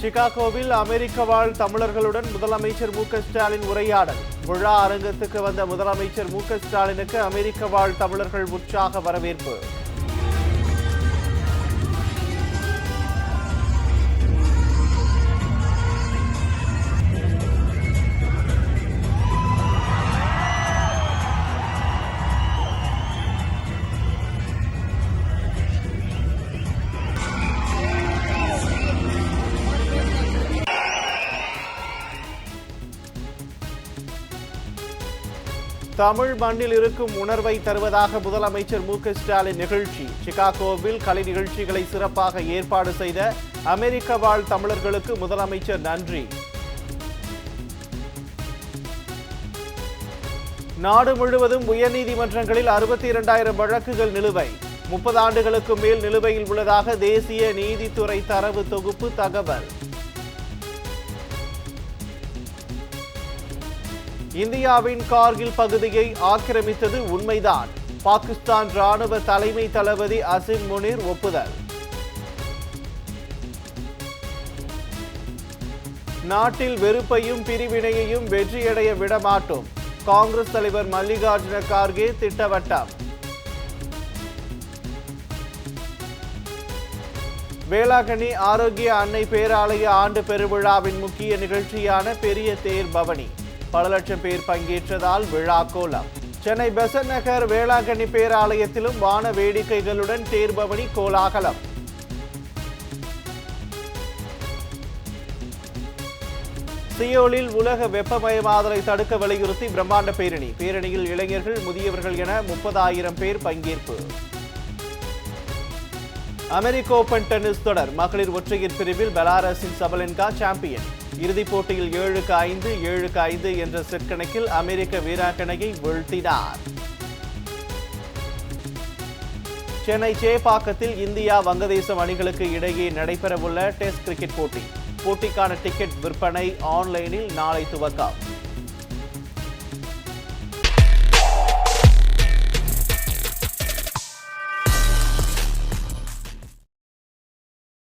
சிகாகோவில் அமெரிக்க வாழ் தமிழர்களுடன் முதலமைச்சர் மு ஸ்டாலின் உரையாடல். விழா அரங்கத்துக்கு வந்த முதலமைச்சர் மு ஸ்டாலினுக்கு அமெரிக்க வாழ் தமிழர்கள் உற்சாக வரவேற்பு. தமிழ் மண்ணில் இருக்கும் உணர்வை தருவதாக முதலமைச்சர் மு ஸ்டாலின் நிகழ்ச்சி. சிகாகோவில் கலை நிகழ்ச்சிகளை சிறப்பாக ஏற்பாடு செய்த அமெரிக்க வாழ் தமிழர்களுக்கு முதலமைச்சர் நன்றி. நாடு முழுவதும் உயர்நீதிமன்றங்களில் அறுபத்தி இரண்டாயிரம் வழக்குகள் நிலுவை. முப்பது ஆண்டுகளுக்கு மேல் நிலுவையில் உள்ளதாக தேசிய நீதித்துறை தரவு தொகுப்பு தகவல். இந்தியாவின் கார்கில் பகுதியை ஆக்கிரமித்தது உண்மைதான். பாகிஸ்தான் ராணுவ தலைமை தளபதி அசின் முனீர் ஒப்புதல். நாட்டில் வெறுப்பையும் பிரிவினையையும் வெற்றியடைய விடமாட்டோம். காங்கிரஸ் தலைவர் மல்லிகார்ஜுன கார்கே திட்டவட்டம். வேளாங்கண்ணி ஆரோக்கிய அன்னை பேராலய ஆண்டு பெருவிழாவின் முக்கிய நிகழ்ச்சியான பெரிய தேர் பவனி. பல லட்சம் பேர் பங்கேற்றதால் விழா கோலம். சென்னை பெசன் நகர் வேளாங்கண்ணி பேராலயத்திலும் வான வேடிக்கைகளுடன் தேர்பவனி கோலாகலம். சியோலில் உலக வெப்பமயமாதலை தடுக்க வலியுறுத்தி பிரம்மாண்ட பேரணி. பேரணியில் இளைஞர்கள் முதியவர்கள் என முப்பதாயிரம் பேர் பங்கேற்பு. அமெரிக்க ஓபன் டென்னிஸ் தொடர் மகளிர் ஒற்றையர் பிரிவில் பெலாரஸின் சபலென்கா சாம்பியன். இறுதிப் போட்டியில் ஏழுக்கு ஐந்து ஏழுக்கு ஐந்து என்ற செட் கணக்கில் அமெரிக்க வீராங்கனையை வீழ்த்தினார். சென்னை சேப்பாக்கத்தில் இந்தியா வங்கதேசம் அணிகளுக்கு இடையே நடைபெறவுள்ள டெஸ்ட் கிரிக்கெட் போட்டி. போட்டிக்கான டிக்கெட் விற்பனை ஆன்லைனில் நாளை துவக்கம்.